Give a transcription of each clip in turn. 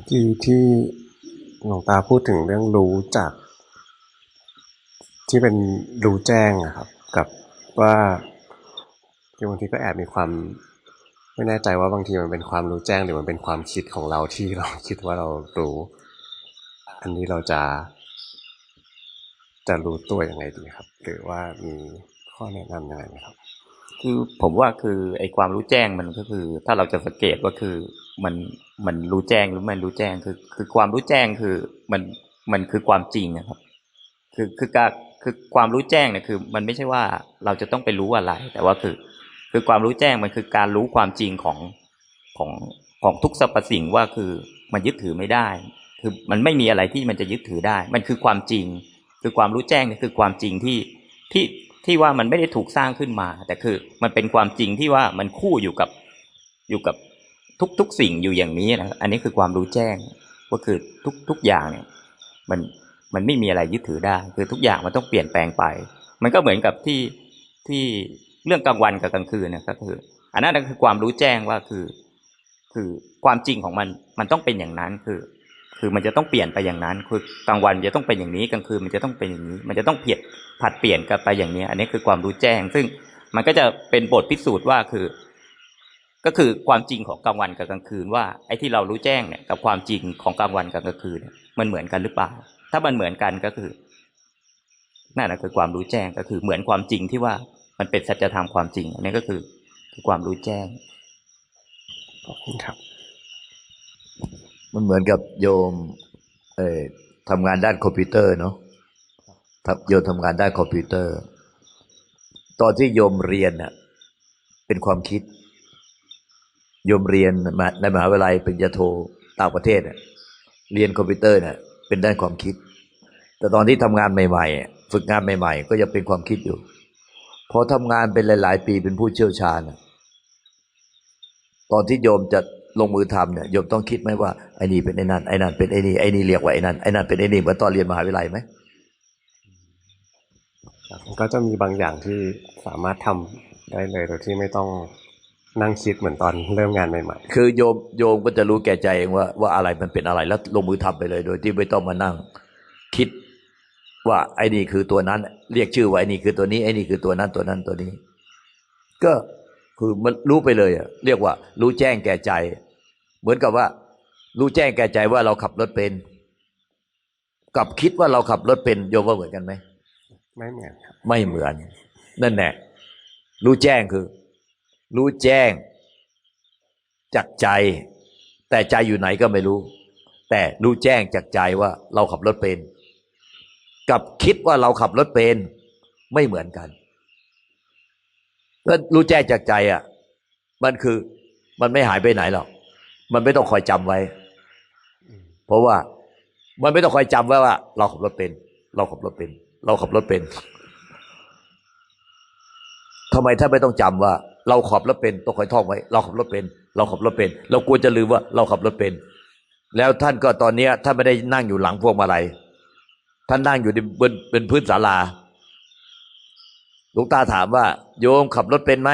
มื่อกี้ที่หลวงตาพูดถึงเรื่องรู้จาก ที่เป็นรู้แจ้งอะครับ กับว่าที่บางทีก็แอบมีความ ไม่แน่ใจว่าบางทีมันเป็นความรู้แจ้งหรือมันเป็นความคิดของเราที่เราคิดว่าเรารู้ อันนี้เราจะ จะรู้ตัวยังไงดีครับ หรือว่ามีข้อแนะนำยังไงไหมครับ คือผมว่าคือไอ้ความรู้แจ้งมันก็คือ ถ้าเราจะสังเกตว่าคือมันมันรู้แจ้งหรือไม่รู้แจ้งคือ คือความรู้แจ้งคือมันมันคือความจริงนะครับ คือคือการคือความรู้แจ้งเนี่ยคือ มันไม่ใช่ว่าเราจะต้องไปรู้อะไร แต่ว่าคือ คือความรู้แจ้งมันคือการรู้ความจริงของของของทุกสรรพสิ่งว่าคือมันยึดถือไม่ได้ คือมันไม่มีอะไรที่มันจะยึดถือได้ มันคือความจริง คือความรู้แจ้งเนี่ยคือความจริงที่ที่ ที่ว่ามันไม่ได้ถูกสร้างขึ้นมา แต่คือมันเป็นความจริงที่ว่ามันคู่อยู่กับอยู่กับทุกทุกสิ่งอยู่อย่างนี้นะอันนี้คือความรู้แจ้งก็คือทุกทุกอย่างเนี่ยมันมันไม่มีอะไรยึดถือได้ คือทุกอย่างมันต้องเปลี่ยนแปลงไป มันก็เหมือนกับที่ที่เรื่องกลางวันกับกลางคืนนยก็คือ อันนั้นก็คือความรู้แจ้งว่าคือ คือความจริงของมันมันต้องเป็นอย่างนั้นคือ คือมันจะต้องเปลี่ยนไปอย่างนั้น คือกลางวันจะต้องเป็นอย่างนี้กลางคืนมันจะต้องเป็นอย่างนี้ มันจะต้องเปลี่ยนผัดเปลี่ยนกันไปอย่างนี้ อันนี้คือความรู้แจ้ง ซึ่งมันก็จะเป็นบทพิสูจน์ว่าคือ ก็คือความจริงของกลางวันกับกลางคืนว่าไอ้ที่เรารู้แจ้งเนี่ยกับความจริงของกลางวันกับกลางคืนเนี่ยมันเหมือนกันหรือเปล่า ถ้ามันเหมือนกันก็คือนั่นแหละคือความรู้แจ้งก็คือเหมือนความจริงที่ว่ามันเป็นสัจธรรมความจริง อันนี้ก็คือคือความรู้แจ้งขอบคุณครับ มันเหมือนกับโยมเออทำงานด้านคอมพิวเตอร์เนาะทับโยมทำงานด้านคอมพิวเตอร์ ตอนที่โยมเรียนน่ะเป็นความคิด โยมเรียนมาในมหาวิทยาลัยเป็นยาโทต่างประเทศน่ะเรียนคอมพิวเตอร์น่ะเป็นด้านความคิด แต่ตอนที่ทำงานใหม่ ๆ ฝึกงานใหม่ ๆ ก็ยังเป็นความคิดอยู่พอทำงานเป็นหลาย ๆ ปีเป็นผู้เชี่ยวชาญ ตอนที่โยมจะ ลงมือทำเนี่ยโยมต้องคิดไหมว่าไอ้นี่เป็นไอ้นั่นไอ้นั่นเป็นไอ้นี่ไอ้นี่เรียกว่าไอ้นั่นไอ้นั่นเป็นไอ้นี่เหมือนตอนเรียนมหาวิทยาลัยไหมมันก็จะมีบางอย่างที่สามารถทำได้เลยโดยที่ไม่ต้องนั่งคิดเหมือนตอนเริ่มงานใหม่คือโยมโยมก็จะรู้แก่ใจเองว่าว่าอะไรมันเป็นอะไรแล้วลงมือทำไปเลย โดยที่ไม่ต้องมานั่งคิดว่าไอ้นี่คือตัวนั้น เรียกชื่อว่าไอ้นี่คือตัวนี้ไอ้นี่คือตัวนั้นตัวนั้นตัวนี้ ก็ คือมันรู้ไปเลยอะเรียกว่า รู้แจ้งแก่ใจ เหมือนกับว่า รู้แจ้งแก่ใจว่าเราขับรถเป็น กับคิดว่าเราขับรถเป็นโยมว่าเหมือนกันไหมๆไม่เหมือนครับ ไม่เหมือน นั่นแหละรู้แจ้งคือ รู้แจ้งจากใจ แต่ใจอยู่ไหนก็ไม่รู้ แต่รู้แจ้งจากใจว่าเราขับรถเป็น กับคิดว่าเราขับรถเป็น ไม่เหมือนกัน แล้วรู้แจ้งจากใจอะ มันคือมันไม่หายไปไหนหรอก มันไม่ต้องคอยจำไว้ เพราะว่ามันไม่ต้องคอยจำไว้ว่า เราขับรถเป็น เราขับรถเป็น เราขับรถเป็นทำไมถ้าไม่ต้องจำว่า เราขับรถเป็นต้องคอยท่องไว้ เราขับรถเป็น เราขับรถเป็น เรากลัวจะลืมว่า เราขับรถเป็น แล้วท่านก็ตอนเนี้ยท่านไม่ได้นั่งอยู่หลังพวงมาลัยท่านนั่งอยู่บนเป็นพื้นศาลา หลวงตาถามว่า โยมขับรถเป็นไหม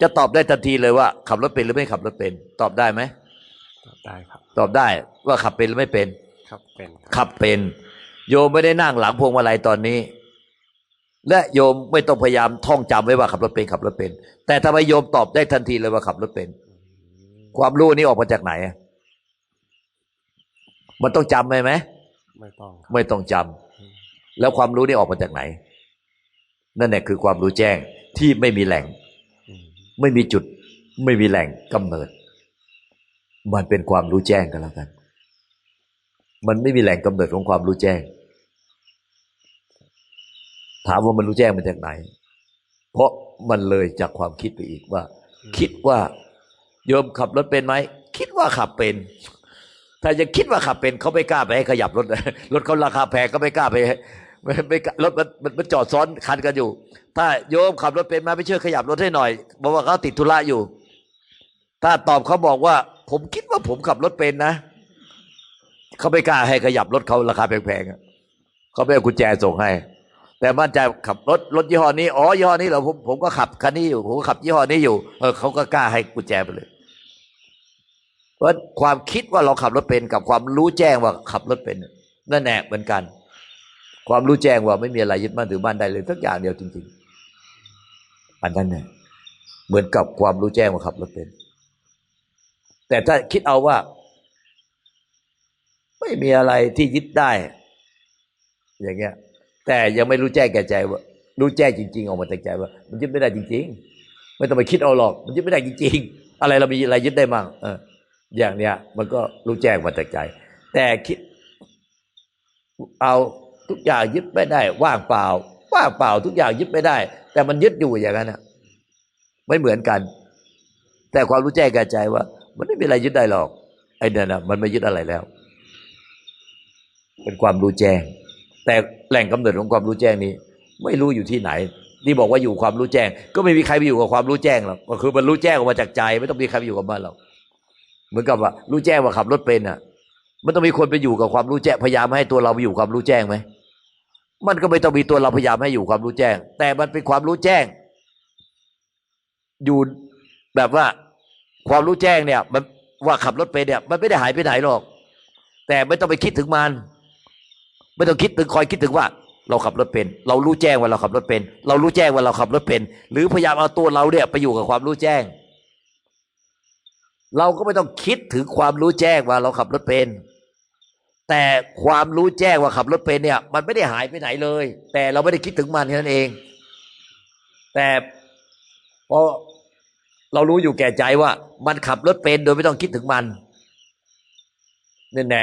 จะตอบได้ทันทีเลยว่า ขับรถเป็นหรือไม่ขับรถเป็น ตอบได้ไหมตอบได้ครับ ตอบได้ว่าขับเป็นหรือไม่เป็นครับเป็นครับขับเป็น โยมไม่ได้นั่งหลังพวงมาลัยตอนนี้ และโยมไม่ต้องพยายามท่องจำไว้ว่าขับรถเป็นขับรถเป็น แต่ทำไมโยมตอบได้ทันทีเลยว่าขับรถเป็น ความรู้นี้ออกมาจากไหนอะมันต้องจำไหมไหมไม่ต้องครับไม่ต้องจำแล้วความรู้นี้ออกมาจากไหน นั่นแหละคือความรู้แจ้งที่ไม่มีแหล่งอืมไม่มีจุด ไม่มีแหล่งกำเนิด มันเป็นความรู้แจ้งกันแล้วกัน มันไม่มีแหล่งกำเนิดของความรู้แจ้ง ถามว่ามันรู้แจ้งมาจากไหน เพราะมันเลยจากความคิดไปอีกว่า คิดว่าโยมขับรถเป็นไหมคิดว่าขับเป็น ถ้าจะคิดว่าขับเป็นเขาไม่กล้าไปให้ขยับรถรถเขาราคาแพงก็ไม่กล้าไป ไม่ไม่รถมันมันมันจอดซ้อนคันกันอยู่ ถ้าโยมขับรถเป็นมาไม่เชื่อขยับรถให้หน่อยบอกว่าเขาติดธุระอยู่ ถ้าตอบเขาบอกว่า ผมคิดว่าผมขับรถเป็นนะเขาไม่กล้าให้ขยับรถเขาราคาแพงๆเขาไม่เอากุญแจส่งให้ แต่มั่นใจขับรถรถยี่ห้อนี้อ๋อยี่ห้อนี้เหรอผมผมก็ขับคันนี้อยู่ผมก็ขับยี่ห้อนี้อยู่เออเขาก็กล้าให้กุญแจไปเลยเพราะความคิดว่าเราขับรถเป็นกับความรู้แจ้งว่าขับรถเป็นนั่นแหละเหมือนกัน ความรู้แจ้งว่าไม่มีอะไรยึดมั่นถือมั่นได้เลยสักอย่างเดียวจริง ๆ อันนั้นเนี่ยเหมือนกับความรู้แจ้งว่าขับรถเป็น แต่ถ้าคิดเอาว่า ไม่มีอะไรที่ยึดได้ อย่างเงี้ย แต่ยังไม่รู้แจ้งแก่ใจว่า รู้แจ้งจริง ๆ ออกมาจากใจว่า มันยึดไม่ได้จริง ๆ ไม่ต้องไปคิดเอาหรอก มันยึดไม่ได้จริง ๆ อะไรเรามีอะไรยึดได้มั่งเออ อย่างเนี้ย มันก็รู้แจ้งมาจากใจ แต่คิดเอา ทุกอย่างยึดไม่ได้ ว่างเปล่า ว่างเปล่าทุกอย่างยึดไม่ได้ แต่มันยึดอยู่อย่างนั้นนะไม่เหมือนกัน แต่ความรู้แจ้งแก่ใจว่า มันไม่มีอะไรยึดได้หรอกไอ้นั่นนะมันไม่ยึดอะไรแล้ว เป็นความรู้แจ้ง แต่แหล่งกำเนิดของความรู้แจ้งนี้ ไม่รู้อยู่ที่ไหนที่บอกว่าอยู่ความรู้แจ้ง ก็ไม่มีใครไปอยู่กับความรู้แจ้งหรอกก็คือมันรู้แจ้งออกมาจากใจ ไม่ต้องมีใครไปอยู่กับมันหรอกเหมือนกับว่า รู้แจ้งว่าขับรถเป็นอะ มันต้องมีคนไปอยู่กับความรู้แจ้งพยายามให้ตัวเราไปอยู่ความรู้แจ้งไหม มันก็ไม่ต้องมีตัวเราพยายามให้อยู่ความรู้แจ้ง แต่มันเป็นความรู้แจ้ง อยู่แบบว่าความรู้แจ้งเนี่ย มันว่าขับรถเป็นเนี่ย มันไม่ได้หายไปไหนหรอก แต่ไม่ต้องไปคิดถึงมัน ไม่ต้องคิดถึงคอยคิดถึงว่า เราขับรถเป็น เรารู้แจ้งว่าเราขับรถเป็น เรารู้แจ้งว่าเราขับรถเป็น หรือพยายามเอาตัวเราเนี่ยไปอยู่กับความรู้แจ้ง เราก็ไม่ต้องคิดถึงความรู้แจ้งว่าเราขับรถเป็น แต่ความรู้แจ้งว่าขับรถเป็นเนี่ย มันไม่ได้หายไปไหนเลย แต่เราไม่ได้คิดถึงมันแค่นั้นเอง แต่พอเรารู้อยู่แก่ใจว่า มันขับรถเป็นโดยไม่ต้องคิดถึงมันนี่แน่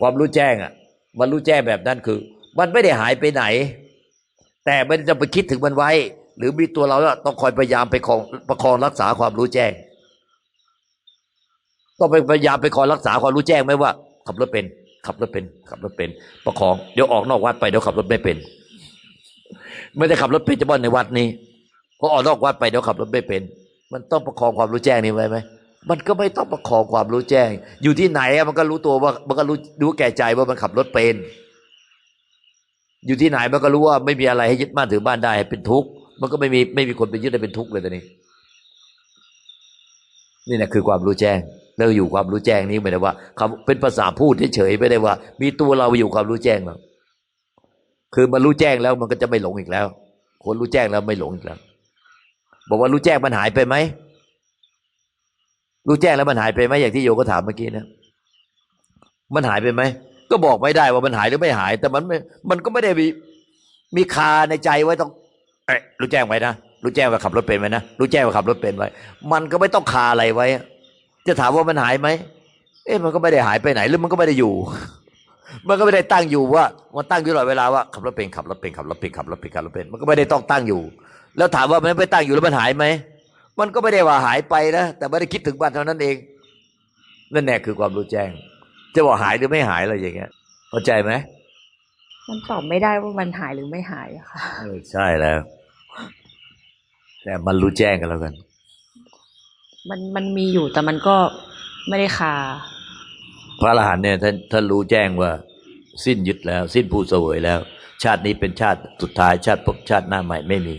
ความรู้แจ้งอะ มันรู้แจ้งแบบนั้นคือ มันไม่ได้หายไปไหน แต่ไม่จะไปคิดถึงมันไว้ หรือมีตัวเราต้องคอยพยายามไปคองประคองรักษาความรู้แจ้ง ต้องไปพยายามไปคอยรักษาความรู้แจ้งไหมว่า ขับรถเป็น ขับรถเป็น ขับรถเป็น ประคอง เดี๋ยวออกนอกวัดไปเดี๋ยวขับรถไม่เป็น ไม่ได้ขับรถเป็นเฉพาะในวัดนี้พอออกนอกวัดไปเดี๋ยวขับรถไม่เป็น มันต้องประคองความรู้แจ้งนี้ไว้ไหมมันก็ไม่ต้องประคองความรู้แจ้ง อยู่ที่ไหนมันก็รู้ตัวว่า มันก็รู้รู้แก่ใจว่ามันขับรถเป็น อยู่ที่ไหนมันก็รู้ว่าไม่มีอะไรให้ยึดบ้านถือบ้านได้ให้เป็นทุกข์มันก็ไม่มีไม่มีคนไปยึดให้เป็นทุกข์เลยตอนนี้ นี่แหละคือความรู้แจ้ง แล้วอยู่ความรู้แจ้งนี้ไม่ได้ว่าคำเป็นภาษาพูดเฉยๆไม่ได้ว่า มีตัวเราอยู่ความรู้แจ้งหรอกคือมันรู้แจ้งแล้วมันก็จะไม่หลงอีกแล้ว คนรู้แจ้งแล้วไม่หลงอีกแล้ว บอกว่ารู้แจ้งมันหายไปไหมรู้แจ้งแล้วมันหายไปไหมอย่างที่โยก็ถามเมื่อกี้นะมันหายไปไหมก็บอกไม่ได้ว่ามันหายหรือไม่หาย แต่มันไม่มันก็ไม่ได้มีมีคาในใจไว้ต้องเอ๊ะรู้แจ้งไว้นะรู้แจ้งว่าขับรถเป็นไว้นะรู้แจ้งว่าขับรถเป็นไว้ มันก็ไม่ต้องคาอะไรไว้ จะถามว่ามันหายไหมเอ๊ะมันก็ไม่ได้หายไปไหนหรือมันก็ไม่ได้อยู่ มันก็ไม่ได้ตั้งอยู่ว่า มันตั้งอยู่ตลอดเวลาว่าขับรถเป็นขับรถเป็นขับรถเป็นขับรถเป็นขับรถเป็นมันก็ไม่ได้ต้องตั้งอยู่ แล้วถามว่ามันไม่ตั้งอยู่แล้วมันหายไหมมันก็ไม่ได้ว่าหายไปนะแต่ไม่ได้คิดถึงมันเท่านั้นเองนั่นแน่คือความรู้แจ้ง จะบอกหายหรือไม่หายอะไรอย่างเงี้ยเข้าใจไหมมันตอบไม่ได้ว่ามันหายหรือไม่หายอะค่ะเออใช่แล้ว แต่มันรู้แจ้งกันแล้วกัน มันมันมีอยู่แต่มันก็ไม่ได้คา พระอรหันต์เนี่ยท่านท่านรู้แจ้งว่า สิ้นยึดแล้ว สิ้นผู้เสวยแล้ว ชาตินี้เป็นชาติสุดท้ายชาติภพชาติหน้าใหม่ไม่มี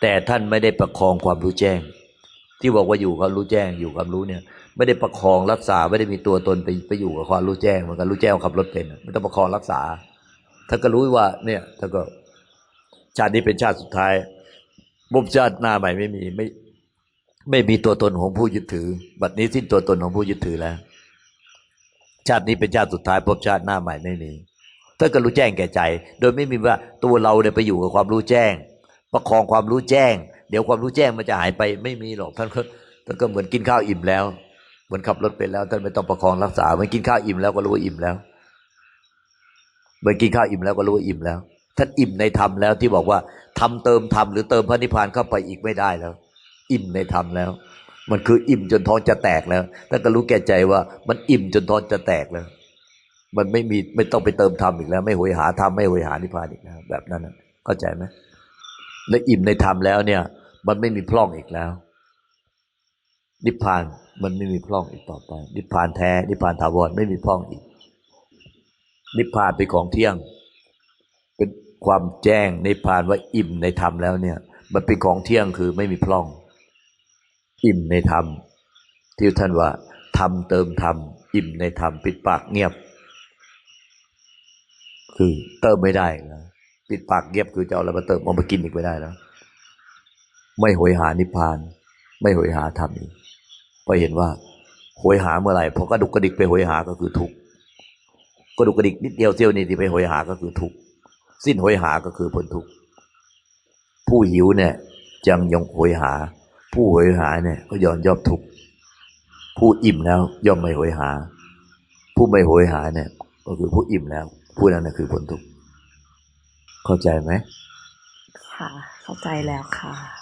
แต่ท่านไม่ได้ประคองความรู้แจ้ง ที่บอกว่าอยู่ความรู้แจ้งอยู่ความรู้เนี่ย ไม่ได้ประคองรักษาไม่ได้มีตัวตนไปไปอยู่กับความรู้แจ้งเหมือนกันรู้แจ้งขับรถเป็นไม่ต้องประคองรักษาท่านก็รู้ว่าเนี่ยท่านก็ชาตินี้เป็นชาติสุดท้ายภพชาติหน้าใหม่ไม่มีไม่ ไม่มีตัวตนของผู้ยึดถือ บัดนี้สิ้นตัวตนของผู้ยึดถือแล้ว ชาตินี้เป็นชาติสุดท้ายภพชาติหน้าใหม่ไม่มีท่านก็รู้แจ้งแก่ใจ โดยไม่มีว่าตัวเราเนี่ยไปอยู่กับความรู้แจ้ง ประคองความรู้แจ้ง เดี๋ยวความรู้แจ้งมันจะหายไปไม่มีหรอกท่านก็ท่านก็เหมือนกินข้าวอิ่มแล้ว เหมือนขับรถเป็นแล้วท่านไม่ต้องประคองรักษาเหมือนกินข้าวอิ่มแล้วก็รู้ว่าอิ่มแล้ว เหมือนกินข้าวอิ่มแล้วก็รู้ว่าอิ่มแล้วท่านอิ่มในธรรมแล้วที่บอกว่าทำเติมธรรมหรือเติมพระนิพพานเข้าไปอีกไม่ได้แล้ว อิ่มในธรรมแล้ว มันคืออิ่มจนท้องจะแตกแล้วท่านก็รู้แก่ใจว่ามันอิ่มจนท้องจะแตกแล้ว มันไม่มีไม่ต้องไปเติมธรรมอีกแล้ว ไม่หวยหาธรรมไม่หวยหานิพพานอีกแล้วแบบนั้นเข้าใจไหมและอิ่มในธรรมแล้วเนี่ย มันไม่มีพร่องอีกแล้ว นิพพานมันไม่มีพร่องอีกต่อไป นิพพานแท้ นิพพานถาวรไม่มีพร่องอีก นิพพานเป็นของเที่ยง เป็นความแจ้งนิพพานว่าอิ่มในธรรมแล้วเนี่ย มันเป็นของเที่ยงคือไม่มีพร่อง อิ่มในธรรม ที่ท่านว่าธรรมเติมธรรมอิ่มในธรรมปิดปากเงียบ คือเติมไม่ได้นะปิดปากเงียบคือจะเอาอะไรมาเติมเอามากินอีกไม่ได้แล้ว ไม่โหยหานิพพาน ไม่โหยหาธรรมอีกเพราะเห็นว่าโหยหาเมื่อไหร่พอกระดุกกระดิกไปโหยหาก็คือทุกข์กระดุกกระดิกนิดเดียวเสี้ยวนี่ที่ไปโหยหาก็คือทุกข์สิ้นโหยหาก็คือพ้นทุกข์ผู้หิวเนี่ยยังยังโหยหา ผู้หวยหาเนี่ยก็ยอมยอบทุกข์ผู้อิ่มแล้วย่อมไม่หวยหา ผู้ไม่หวยหาเนี่ย ก็คือผู้อิ่มแล้ว ผู้นั้นน่ะคือพ้นทุกข์เข้าใจไหมค่ะ เข้าใจแล้วค่ะ